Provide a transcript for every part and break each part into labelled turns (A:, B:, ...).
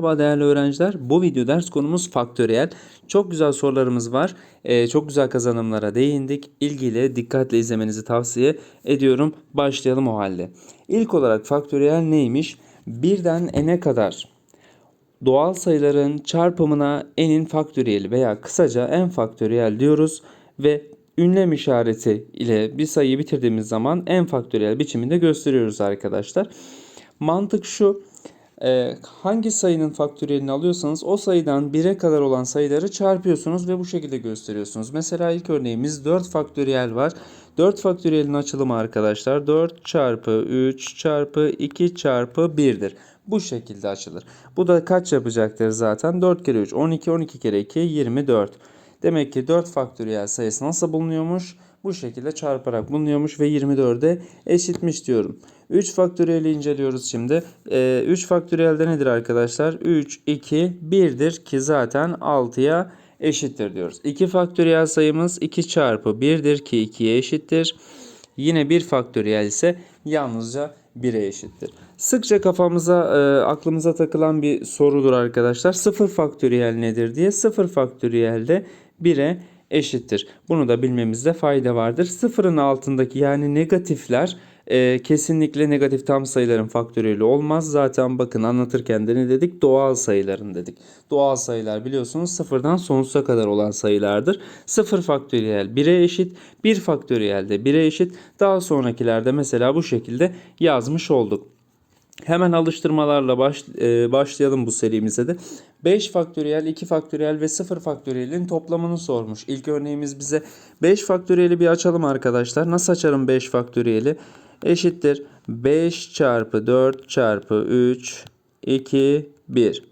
A: Merhaba değerli öğrenciler. Bu video ders konumuz faktöriyel. Çok güzel sorularımız var. Ee, çok güzel kazanımlara değindik. İlgiyle dikkatle izlemenizi tavsiye ediyorum. Başlayalım o halde. İlk olarak faktöriyel neymiş? Birden n'e kadar doğal sayıların çarpımına n'in faktöriyeli veya kısaca n faktöriyel diyoruz ve ünlem işareti ile bir sayıyı bitirdiğimiz zaman n faktöriyel biçiminde gösteriyoruz arkadaşlar. Mantık şu. E, hangi sayının faktöriyelini alıyorsanız o sayıdan 1'e kadar olan sayıları çarpıyorsunuz ve bu şekilde gösteriyorsunuz. Mesela ilk örneğimiz 4 faktöriyel var. 4 faktöriyelin açılımı arkadaşlar 4 çarpı 3 çarpı 2 çarpı 1'dir. Bu şekilde açılır. Bu da kaç yapacaktır zaten? 4 kere 3 12 12 kere 2 24. Demek ki 4 faktöriyel sayısı nasıl bulunuyormuş? Bu şekilde çarparak bulunuyormuş ve 24'e eşitmiş diyorum. 3 faktöriyeli inceliyoruz şimdi. Ee, 3 faktöriyelde nedir arkadaşlar? 3, 2, 1'dir ki zaten 6'ya eşittir diyoruz. 2 faktöriyel sayımız 2 çarpı 1'dir ki 2'ye eşittir. Yine 1 faktöriyel ise yalnızca 1'e eşittir. Sıkça kafamıza, e, aklımıza takılan bir sorudur arkadaşlar. 0 faktöriyel nedir diye. 0 faktöriyel de 1'e eşittir. Bunu da bilmemizde fayda vardır. Sıfırın altındaki yani negatifler e, kesinlikle negatif tam sayıların faktöriyeli olmaz. Zaten bakın anlatırken de ne dedik? Doğal sayıların dedik. Doğal sayılar biliyorsunuz sıfırdan sonsuza kadar olan sayılardır. Sıfır faktöriyel 1'e eşit, 1 faktöriyel de 1'e eşit. Daha sonrakilerde mesela bu şekilde yazmış olduk. Hemen alıştırmalarla baş, e, başlayalım bu serimize de. 5 faktöriyel, 2 faktöriyel ve 0 faktöriyelin toplamını sormuş. İlk örneğimiz bize 5 faktöriyeli bir açalım arkadaşlar. Nasıl açarım 5 faktöriyeli? Eşittir 5 çarpı 4 çarpı 3 2 1.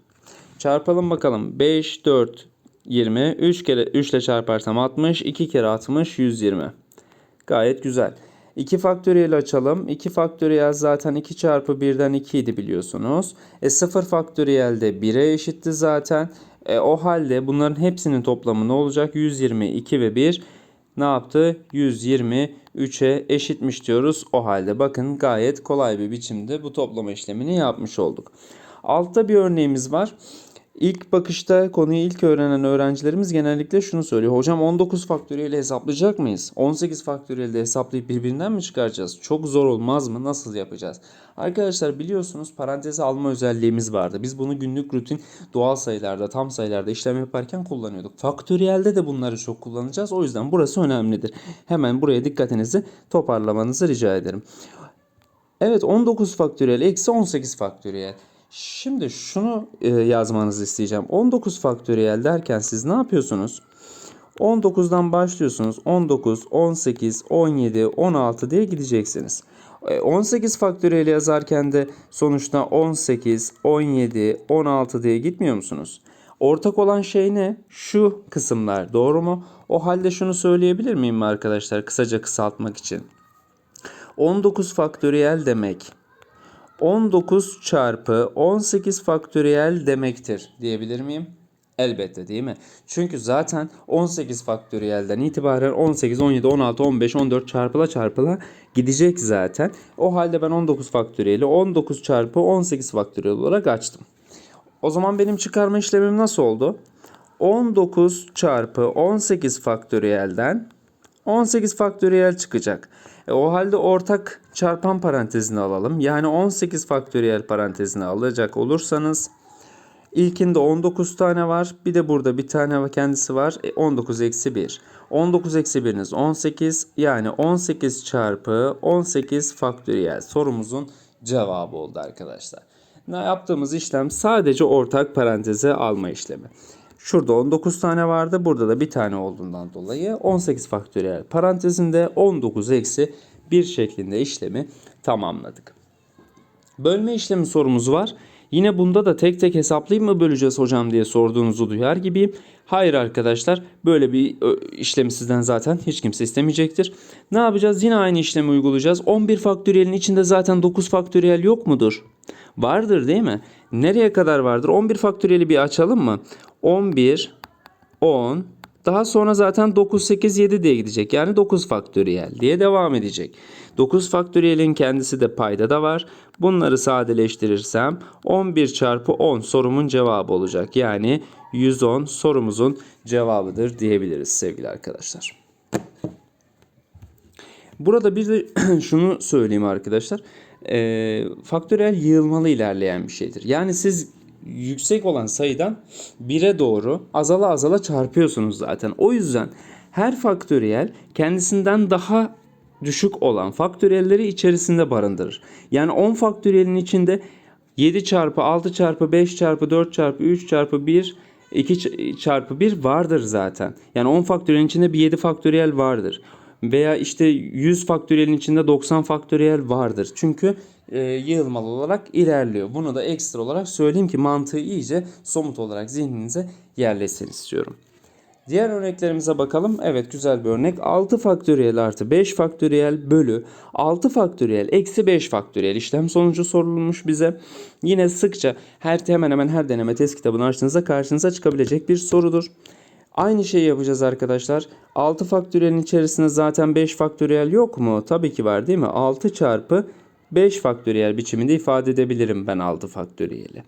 A: Çarpalım bakalım. 5 4 20. 3 kere 3 ile çarparsam 60. 2 kere 60 120. Gayet güzel. 2 faktöriyel açalım. 2 faktöriyel zaten 2 çarpı 1'den 2 idi biliyorsunuz. E 0 faktöriyel de 1'e eşitti zaten. E, o halde bunların hepsinin toplamı ne olacak? 120, 2 ve 1 ne yaptı? 123'e eşitmiş diyoruz. O halde bakın gayet kolay bir biçimde bu toplama işlemini yapmış olduk. Altta bir örneğimiz var. İlk bakışta konuyu ilk öğrenen öğrencilerimiz genellikle şunu söylüyor. Hocam 19 faktöriyeli hesaplayacak mıyız? 18 faktöriyeli de hesaplayıp birbirinden mi çıkaracağız? Çok zor olmaz mı? Nasıl yapacağız? Arkadaşlar biliyorsunuz paranteze alma özelliğimiz vardı. Biz bunu günlük rutin doğal sayılarda, tam sayılarda işlem yaparken kullanıyorduk. Faktöriyelde de bunları çok kullanacağız. O yüzden burası önemlidir. Hemen buraya dikkatinizi toparlamanızı rica ederim. Evet 19 faktöriyel eksi 18 faktöriyel. Şimdi şunu e, yazmanızı isteyeceğim. 19 faktöriyel derken siz ne yapıyorsunuz? 19'dan başlıyorsunuz. 19, 18, 17, 16 diye gideceksiniz. E, 18 faktöriyel yazarken de sonuçta 18, 17, 16 diye gitmiyor musunuz? Ortak olan şey ne? Şu kısımlar doğru mu? O halde şunu söyleyebilir miyim arkadaşlar kısaca kısaltmak için? 19 faktöriyel demek 19 çarpı 18 faktöriyel demektir diyebilir miyim? Elbette değil mi? Çünkü zaten 18 faktöriyelden itibaren 18, 17, 16, 15, 14 çarpıla çarpıla gidecek zaten. O halde ben 19 faktöriyeli 19 çarpı 18 faktöriyel olarak açtım. O zaman benim çıkarma işlemim nasıl oldu? 19 çarpı 18 faktöriyelden 18 faktöriyel çıkacak. E, o halde ortak çarpan parantezini alalım. Yani 18 faktöriyel parantezini alacak olursanız ilkinde 19 tane var. Bir de burada bir tane kendisi var. E, 19 eksi 1. 19 eksi 1'iniz 18. Yani 18 çarpı 18 faktöriyel sorumuzun cevabı oldu arkadaşlar. Ne yaptığımız işlem sadece ortak paranteze alma işlemi. Şurada 19 tane vardı. Burada da bir tane olduğundan dolayı 18 faktöriyel parantezinde 19 eksi 1 şeklinde işlemi tamamladık. Bölme işlemi sorumuz var. Yine bunda da tek tek hesaplayıp mı böleceğiz hocam diye sorduğunuzu duyar gibiyim. Hayır arkadaşlar böyle bir işlemi sizden zaten hiç kimse istemeyecektir. Ne yapacağız? Yine aynı işlemi uygulayacağız. 11 faktöriyelin içinde zaten 9 faktöriyel yok mudur? Vardır değil mi? Nereye kadar vardır? 11 faktöriyeli bir açalım mı? 11, 10, Daha sonra zaten 9, 8, 7 diye gidecek. Yani 9 faktöriyel diye devam edecek. 9 faktöriyelin kendisi de payda da var. Bunları sadeleştirirsem 11 çarpı 10 sorumun cevabı olacak. Yani 110 sorumuzun cevabıdır diyebiliriz sevgili arkadaşlar. Burada bir de şunu söyleyeyim arkadaşlar. E, faktöriyel yığılmalı ilerleyen bir şeydir. Yani siz yüksek olan sayıdan 1'e doğru azala azala çarpıyorsunuz zaten. O yüzden her faktöriyel kendisinden daha düşük olan faktöriyelleri içerisinde barındırır. Yani 10 faktöriyelin içinde 7 çarpı 6 çarpı 5 çarpı 4 çarpı 3 çarpı 1 2 ç- çarpı 1 vardır zaten. Yani 10 faktöriyelin içinde bir 7 faktöriyel vardır. Veya işte 100 faktöriyelin içinde 90 faktöriyel vardır. Çünkü e, yığılmalı olarak ilerliyor. Bunu da ekstra olarak söyleyeyim ki mantığı iyice somut olarak zihninize yerleşsin istiyorum. Diğer örneklerimize bakalım. Evet güzel bir örnek. 6 faktöriyel artı 5 faktöriyel bölü 6 faktöriyel eksi 5 faktöriyel işlem sonucu sorulmuş bize. Yine sıkça her hemen hemen her deneme test kitabını açtığınızda karşınıza çıkabilecek bir sorudur. Aynı şeyi yapacağız arkadaşlar. 6 faktöriyelin içerisinde zaten 5 faktöriyel yok mu? Tabii ki var değil mi? 6 çarpı 5 faktöriyel biçiminde ifade edebilirim ben 6 faktöriyeli.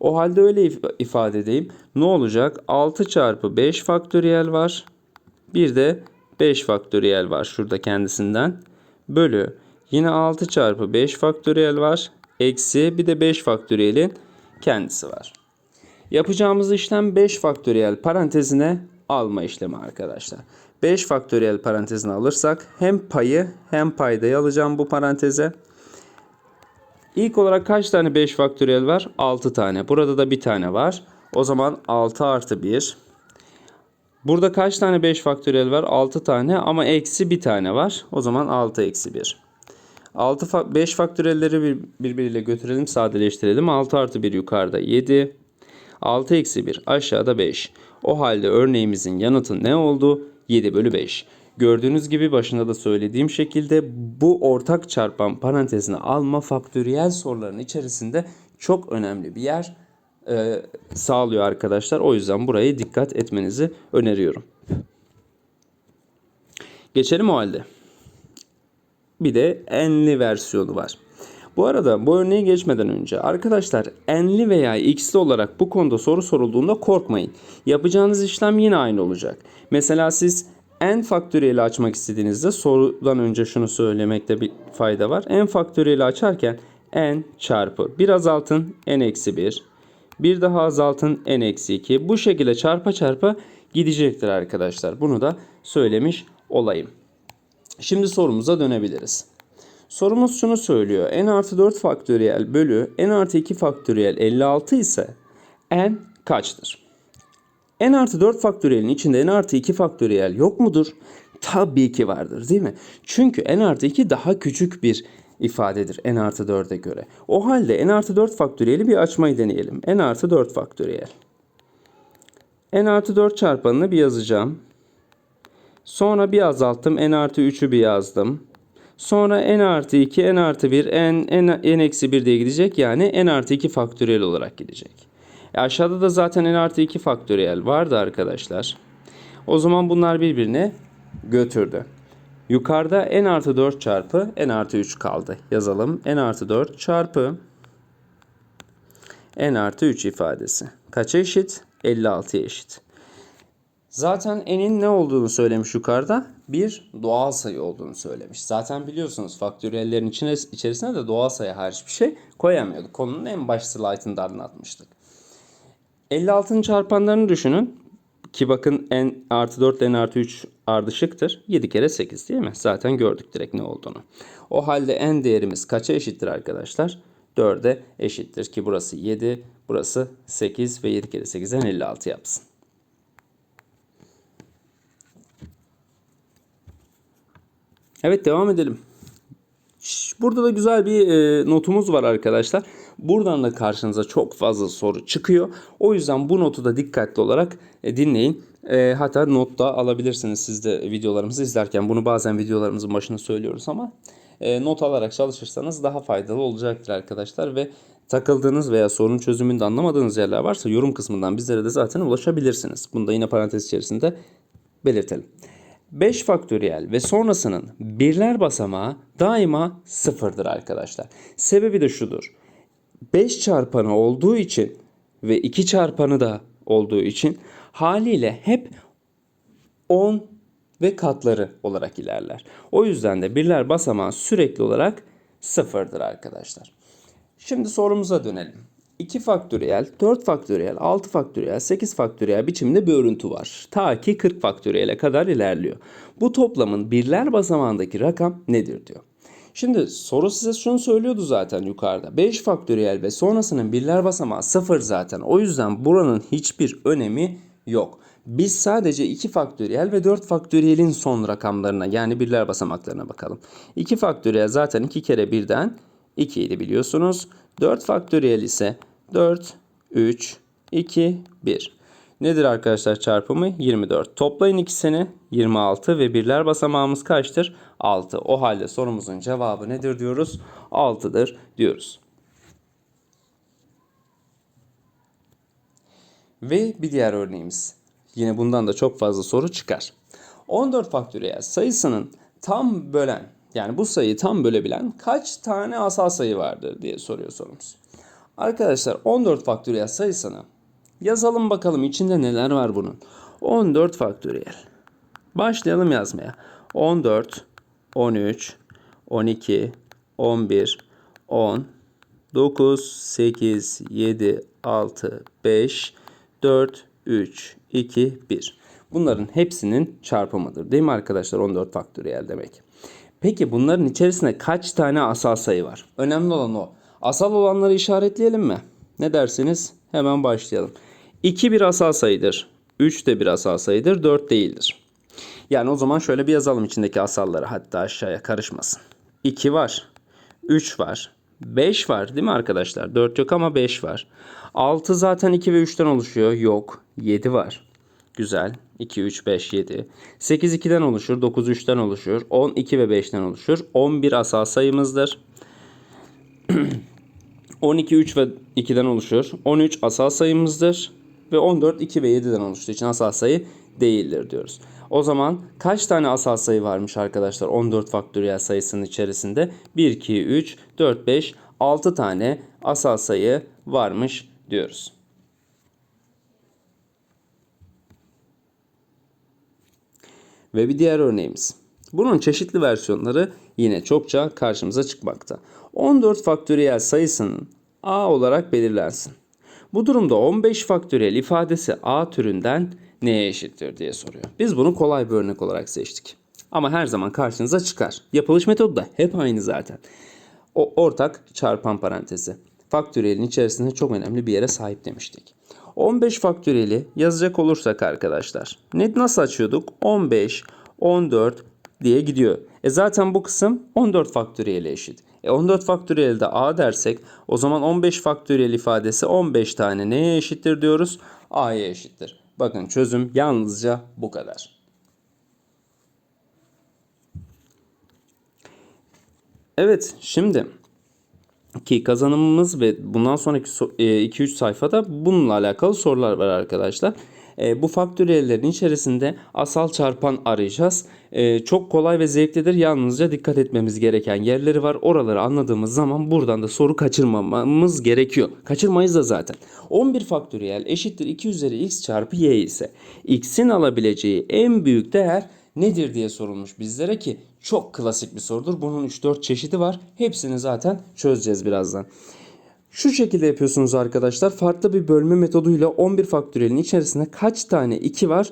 A: O halde öyle if- ifade edeyim. Ne olacak? 6 çarpı 5 faktöriyel var. Bir de 5 faktöriyel var şurada kendisinden. Bölü yine 6 çarpı 5 faktöriyel var. Eksi bir de 5 faktöriyelin kendisi var. Yapacağımız işlem 5 faktöriyel parantezine alma işlemi arkadaşlar. 5 faktöriyel parantezine alırsak hem payı hem paydayı alacağım bu paranteze. İlk olarak kaç tane 5 faktöriyel var? 6 tane. Burada da bir tane var. O zaman 6 artı 1. Burada kaç tane 5 faktöriyel var? 6 tane ama eksi bir tane var. O zaman 6 eksi 1. 6 fa- 5 faktöriyelleri bir, birbiriyle götürelim sadeleştirelim. 6 artı 1 yukarıda 7. 6 eksi 1 aşağıda 5. O halde örneğimizin yanıtı ne oldu? 7 bölü 5. Gördüğünüz gibi başında da söylediğim şekilde bu ortak çarpan parantezine alma faktöriyel soruların içerisinde çok önemli bir yer e, sağlıyor arkadaşlar. O yüzden burayı dikkat etmenizi öneriyorum. Geçelim o halde. Bir de enli versiyonu var. Bu arada bu örneği geçmeden önce arkadaşlar enli veya x'li olarak bu konuda soru sorulduğunda korkmayın. Yapacağınız işlem yine aynı olacak. Mesela siz n faktöriyeli açmak istediğinizde sorudan önce şunu söylemekte bir fayda var. n faktöriyeli açarken n çarpı bir azaltın n eksi 1 bir daha azaltın n eksi 2 bu şekilde çarpa çarpa gidecektir arkadaşlar. Bunu da söylemiş olayım. Şimdi sorumuza dönebiliriz. Sorumuz şunu söylüyor. n artı 4 faktöriyel bölü n artı 2 faktöriyel 56 ise n kaçtır? n artı 4 faktöriyelin içinde n artı 2 faktöriyel yok mudur? Tabii ki vardır değil mi? Çünkü n artı 2 daha küçük bir ifadedir n artı 4'e göre. O halde n artı 4 faktöriyeli bir açmayı deneyelim. n artı 4 faktöriyel. n artı 4 çarpanını bir yazacağım. Sonra bir azalttım. n artı 3'ü bir yazdım. Sonra n artı 2, n artı 1, n, n, n eksi 1 diye gidecek. Yani n artı 2 faktöriyel olarak gidecek. E aşağıda da zaten n artı 2 faktöriyel vardı arkadaşlar. O zaman bunlar birbirine götürdü. Yukarıda n artı 4 çarpı n artı 3 kaldı. Yazalım. n artı 4 çarpı n artı 3 ifadesi. Kaça eşit? 56'ya eşit. Zaten n'in ne olduğunu söylemiş yukarıda. Bir doğal sayı olduğunu söylemiş. Zaten biliyorsunuz faktöriyellerin içine, içerisine de doğal sayı hariç bir şey koyamıyorduk. Konunun en baş slaytında anlatmıştık. 56'ın çarpanlarını düşünün. Ki bakın n artı 4 n artı 3 ardışıktır. 7 kere 8 değil mi? Zaten gördük direkt ne olduğunu. O halde n değerimiz kaça eşittir arkadaşlar? 4'e eşittir ki burası 7, burası 8 ve 7 kere 8'den 56 yapsın. Evet devam edelim. Burada da güzel bir e, notumuz var arkadaşlar. Buradan da karşınıza çok fazla soru çıkıyor. O yüzden bu notu da dikkatli olarak e, dinleyin. E, hatta not da alabilirsiniz siz de videolarımızı izlerken. Bunu bazen videolarımızın başına söylüyoruz ama not alarak çalışırsanız daha faydalı olacaktır arkadaşlar. Ve takıldığınız veya sorun çözümünde anlamadığınız yerler varsa yorum kısmından bizlere de zaten ulaşabilirsiniz. Bunu da yine parantez içerisinde belirtelim. 5 faktöriyel ve sonrasının birler basamağı daima sıfırdır arkadaşlar. Sebebi de şudur. 5 çarpanı olduğu için ve 2 çarpanı da olduğu için haliyle hep 10 ve katları olarak ilerler. O yüzden de birler basamağı sürekli olarak sıfırdır arkadaşlar. Şimdi sorumuza dönelim. 2 faktöriyel, 4 faktöriyel, 6 faktöriyel, 8 faktöriyel biçimde bir örüntü var. Ta ki 40 faktöriyele kadar ilerliyor. Bu toplamın birler basamağındaki rakam nedir diyor. Şimdi soru size şunu söylüyordu zaten yukarıda. 5 faktöriyel ve sonrasının birler basamağı 0 zaten. O yüzden buranın hiçbir önemi yok. Biz sadece 2 faktöriyel ve 4 faktöriyelin son rakamlarına yani birler basamaklarına bakalım. 2 faktöriyel zaten 2 kere 1'den 2 idi biliyorsunuz. 4 faktöriyel ise 4, 3, 2, 1. Nedir arkadaşlar çarpımı? 24. Toplayın ikisini 26 ve birler basamağımız kaçtır? 6. O halde sorumuzun cevabı nedir diyoruz? 6'dır diyoruz. Ve bir diğer örneğimiz. Yine bundan da çok fazla soru çıkar. 14 faktöriyel sayısının tam bölen yani bu sayıyı tam bölebilen kaç tane asal sayı vardır diye soruyor sorumuz. Arkadaşlar 14 faktöriyel sayısını yazalım bakalım içinde neler var bunun. 14 faktöriyel. Başlayalım yazmaya. 14, 13, 12, 11, 10, 9, 8, 7, 6, 5, 4, 3, 2, 1. Bunların hepsinin çarpımıdır değil mi arkadaşlar 14 faktöriyel demek. Peki bunların içerisinde kaç tane asal sayı var? Önemli olan o. Asal olanları işaretleyelim mi? Ne dersiniz? Hemen başlayalım. 2 bir asal sayıdır. 3 de bir asal sayıdır. 4 değildir. Yani o zaman şöyle bir yazalım içindeki asalları hatta aşağıya karışmasın. 2 var. 3 var. 5 var değil mi arkadaşlar? 4 yok ama 5 var. 6 zaten 2 ve 3'ten oluşuyor. Yok. 7 var. Güzel. 2, 3, 5, 7. 8 2'den oluşur. 9 3'ten oluşur. 10 2 ve 5'ten oluşur. 11 asal sayımızdır. 12 3 ve 2'den oluşur. 13 asal sayımızdır. Ve 14 2 ve 7'den oluştuğu için asal sayı değildir diyoruz. O zaman kaç tane asal sayı varmış arkadaşlar 14 faktöriyel sayısının içerisinde? 1, 2, 3, 4, 5, 6 tane asal sayı varmış diyoruz. Ve bir diğer örneğimiz. Bunun çeşitli versiyonları yine çokça karşımıza çıkmakta. 14 faktöriyel sayısının a olarak belirlensin. Bu durumda 15 faktöriyel ifadesi a türünden neye eşittir diye soruyor. Biz bunu kolay bir örnek olarak seçtik. Ama her zaman karşınıza çıkar. Yapılış metodu da hep aynı zaten. O ortak çarpan parantezi. Faktöriyelin içerisinde çok önemli bir yere sahip demiştik. 15 faktöriyeli yazacak olursak arkadaşlar. Ne nasıl açıyorduk? 15, 14 diye gidiyor. E zaten bu kısım 14 faktöriyele eşit. E 14 faktöriyel de a dersek o zaman 15 faktöriyel ifadesi 15 tane neye eşittir diyoruz? a'ya eşittir. Bakın çözüm yalnızca bu kadar. Evet şimdi ki kazanımımız ve bundan sonraki 2-3 sayfada bununla alakalı sorular var arkadaşlar. E, bu faktöriyellerin içerisinde asal çarpan arayacağız. E, çok kolay ve zevklidir. Yalnızca dikkat etmemiz gereken yerleri var. Oraları anladığımız zaman buradan da soru kaçırmamamız gerekiyor. Kaçırmayız da zaten. 11 faktöriyel eşittir 2 üzeri x çarpı y ise x'in alabileceği en büyük değer nedir diye sorulmuş bizlere ki çok klasik bir sorudur. Bunun 3-4 çeşidi var. Hepsini zaten çözeceğiz birazdan. Şu şekilde yapıyorsunuz arkadaşlar. Farklı bir bölme metoduyla 11 faktöriyelin içerisinde kaç tane 2 var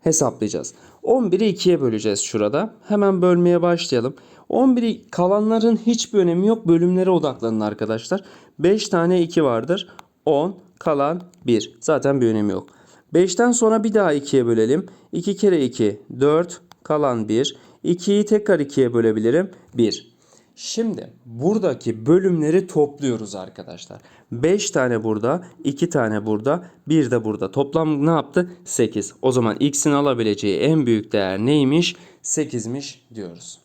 A: hesaplayacağız. 11'i 2'ye böleceğiz şurada. Hemen bölmeye başlayalım. 11'i kalanların hiçbir önemi yok. Bölümlere odaklanın arkadaşlar. 5 tane 2 vardır. 10 kalan 1. Zaten bir önemi yok. 5'ten sonra bir daha 2'ye bölelim. 2 kere 2 4 kalan 1. 2'yi tekrar 2'ye bölebilirim. 1. Şimdi buradaki bölümleri topluyoruz arkadaşlar. 5 tane burada, 2 tane burada, 1 de burada. Toplam ne yaptı? 8. O zaman x'in alabileceği en büyük değer neymiş? 8'miş diyoruz.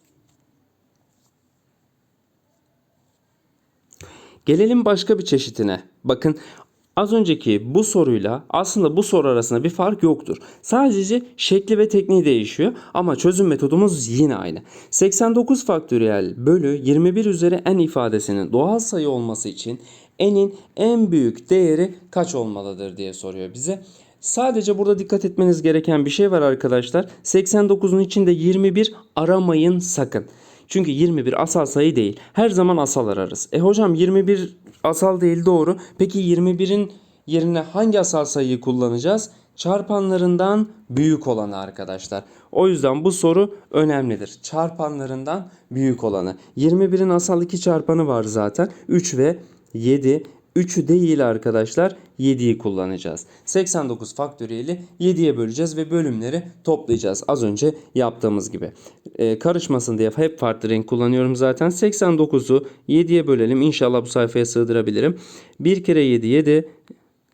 A: Gelelim başka bir çeşitine. Bakın Az önceki bu soruyla aslında bu soru arasında bir fark yoktur. Sadece şekli ve tekniği değişiyor ama çözüm metodumuz yine aynı. 89 faktöriyel bölü 21 üzeri n ifadesinin doğal sayı olması için n'in en büyük değeri kaç olmalıdır diye soruyor bize. Sadece burada dikkat etmeniz gereken bir şey var arkadaşlar. 89'un içinde 21 aramayın sakın. Çünkü 21 asal sayı değil. Her zaman asal ararız. E hocam 21 asal değil doğru. Peki 21'in yerine hangi asal sayıyı kullanacağız? Çarpanlarından büyük olanı arkadaşlar. O yüzden bu soru önemlidir. Çarpanlarından büyük olanı. 21'in asal iki çarpanı var zaten. 3 ve 7. 3'ü değil arkadaşlar 7'yi kullanacağız. 89 faktöriyeli 7'ye böleceğiz ve bölümleri toplayacağız. Az önce yaptığımız gibi. Ee, karışmasın diye hep farklı renk kullanıyorum zaten. 89'u 7'ye bölelim. İnşallah bu sayfaya sığdırabilirim. 1 kere 7 7.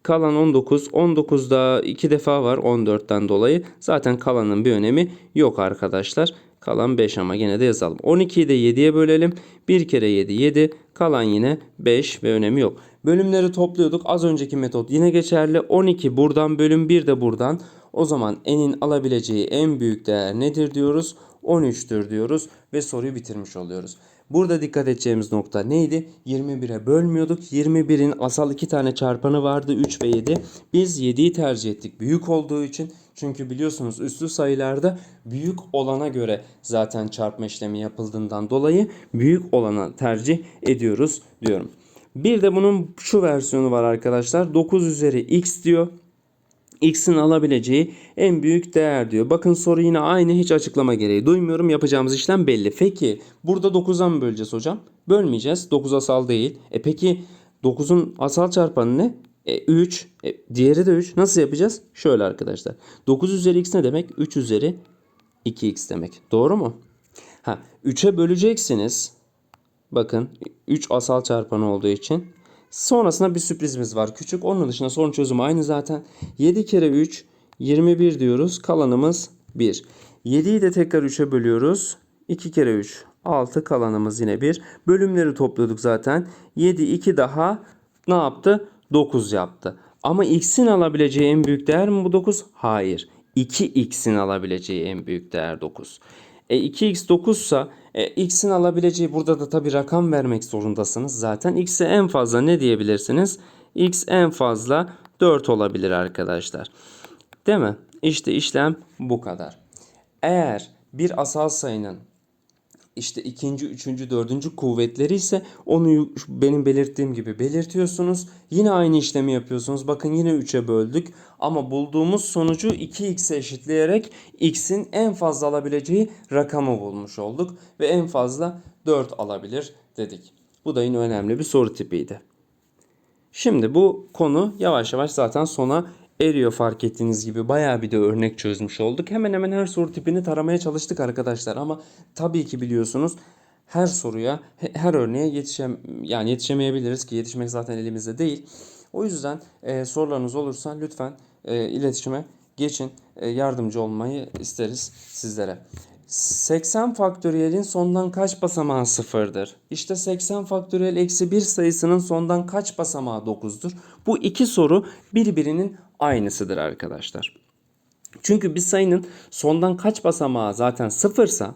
A: Kalan 19. 19'da 2 defa var 14'ten dolayı. Zaten kalanın bir önemi yok arkadaşlar. Kalan 5 ama gene de yazalım. 12'yi de 7'ye bölelim. 1 kere 7 7. Kalan yine 5 ve önemi yok. Bölümleri topluyorduk. Az önceki metot yine geçerli. 12 buradan bölüm 1 de buradan. O zaman n'in alabileceği en büyük değer nedir diyoruz? 13'tür diyoruz ve soruyu bitirmiş oluyoruz. Burada dikkat edeceğimiz nokta neydi? 21'e bölmüyorduk. 21'in asal iki tane çarpanı vardı 3 ve 7. Biz 7'yi tercih ettik büyük olduğu için. Çünkü biliyorsunuz üslü sayılarda büyük olana göre zaten çarpma işlemi yapıldığından dolayı büyük olana tercih ediyoruz diyorum. Bir de bunun şu versiyonu var arkadaşlar. 9 üzeri x diyor x'in alabileceği en büyük değer diyor. Bakın soru yine aynı hiç açıklama gereği duymuyorum. Yapacağımız işlem belli. Peki burada 9'a mı böleceğiz hocam? Bölmeyeceğiz. 9 asal değil. E peki 9'un asal çarpanı ne? E 3. E, diğeri de 3. Nasıl yapacağız? Şöyle arkadaşlar. 9 üzeri x ne demek? 3 üzeri 2x demek. Doğru mu? Ha 3'e böleceksiniz. Bakın 3 asal çarpanı olduğu için. Sonrasında bir sürprizimiz var. Küçük. Onun dışında sorun çözümü aynı zaten. 7 kere 3 21 diyoruz. Kalanımız 1. 7'yi de tekrar 3'e bölüyoruz. 2 kere 3 6 kalanımız yine 1. Bölümleri topluyorduk zaten. 7 2 daha ne yaptı? 9 yaptı. Ama x'in alabileceği en büyük değer mi bu 9? Hayır. 2x'in alabileceği en büyük değer 9. E 2x 9 sa e, x'in alabileceği burada da tabi rakam vermek zorundasınız zaten. x'e en fazla ne diyebilirsiniz? x en fazla 4 olabilir arkadaşlar. Değil mi? İşte işlem bu kadar. Eğer bir asal sayının işte ikinci, üçüncü, dördüncü kuvvetleri ise onu benim belirttiğim gibi belirtiyorsunuz. Yine aynı işlemi yapıyorsunuz. Bakın yine 3'e böldük. Ama bulduğumuz sonucu 2x'e eşitleyerek x'in en fazla alabileceği rakamı bulmuş olduk. Ve en fazla 4 alabilir dedik. Bu da yine önemli bir soru tipiydi. Şimdi bu konu yavaş yavaş zaten sona eriyor fark ettiğiniz gibi. Bayağı bir de örnek çözmüş olduk. Hemen hemen her soru tipini taramaya çalıştık arkadaşlar ama tabii ki biliyorsunuz her soruya, he- her örneğe yetişem yani yetişemeyebiliriz ki yetişmek zaten elimizde değil. O yüzden e, sorularınız olursa lütfen e, iletişime geçin. E, yardımcı olmayı isteriz sizlere. 80 faktöriyelin sondan kaç basamağı sıfırdır? İşte 80 faktöriyel eksi 1 sayısının sondan kaç basamağı 9'dur? Bu iki soru birbirinin aynısıdır arkadaşlar. Çünkü bir sayının sondan kaç basamağı zaten sıfırsa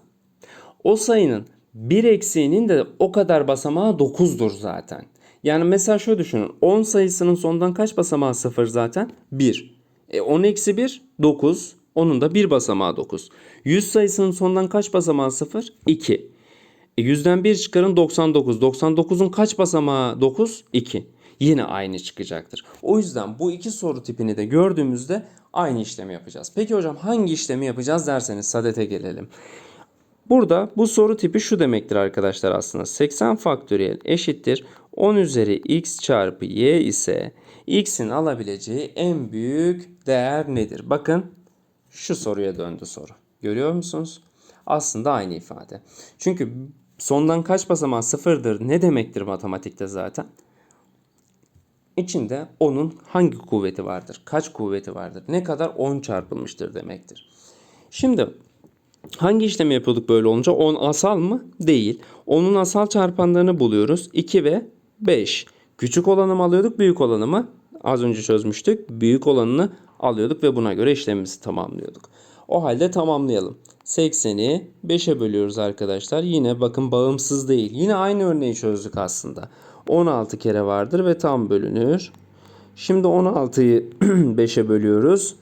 A: o sayının bir eksiğinin de o kadar basamağı 9'dur zaten. Yani mesela şöyle düşünün. 10 sayısının sondan kaç basamağı sıfır zaten? 1. E 10 eksi 1 9. Onun da bir basamağı 9. 100 sayısının sondan kaç basamağı sıfır? 2. E 100'den 1 çıkarın 99. 99'un kaç basamağı 9? 2. Yine aynı çıkacaktır. O yüzden bu iki soru tipini de gördüğümüzde aynı işlemi yapacağız. Peki hocam hangi işlemi yapacağız derseniz sadete gelelim. Burada bu soru tipi şu demektir arkadaşlar aslında. 80 faktöriyel eşittir 10 üzeri x çarpı y ise x'in alabileceği en büyük değer nedir? Bakın şu soruya döndü soru. Görüyor musunuz? Aslında aynı ifade. Çünkü sondan kaç basamağı sıfırdır ne demektir matematikte zaten? İçinde onun hangi kuvveti vardır? Kaç kuvveti vardır? Ne kadar 10 çarpılmıştır demektir. Şimdi Hangi işlemi yapıyorduk böyle olunca? 10 asal mı? Değil. Onun asal çarpanlarını buluyoruz. 2 ve 5. Küçük olanı mı alıyorduk, büyük olanı mı? az önce çözmüştük. Büyük olanını alıyorduk ve buna göre işlemimizi tamamlıyorduk. O halde tamamlayalım. 80'i 5'e bölüyoruz arkadaşlar. Yine bakın bağımsız değil. Yine aynı örneği çözdük aslında. 16 kere vardır ve tam bölünür. Şimdi 16'yı 5'e bölüyoruz.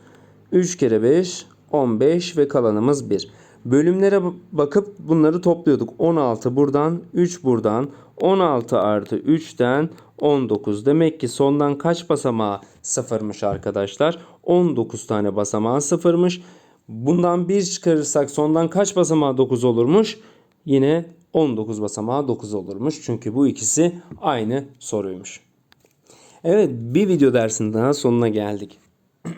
A: 3 kere 5 15 ve kalanımız 1. Bölümlere bakıp bunları topluyorduk. 16 buradan 3 buradan 16 artı 3'ten 19. Demek ki sondan kaç basamağı sıfırmış arkadaşlar? 19 tane basamağı sıfırmış. Bundan 1 çıkarırsak sondan kaç basamağı 9 olurmuş? Yine 19 basamağı 9 olurmuş. Çünkü bu ikisi aynı soruymuş. Evet bir video dersinin daha sonuna geldik.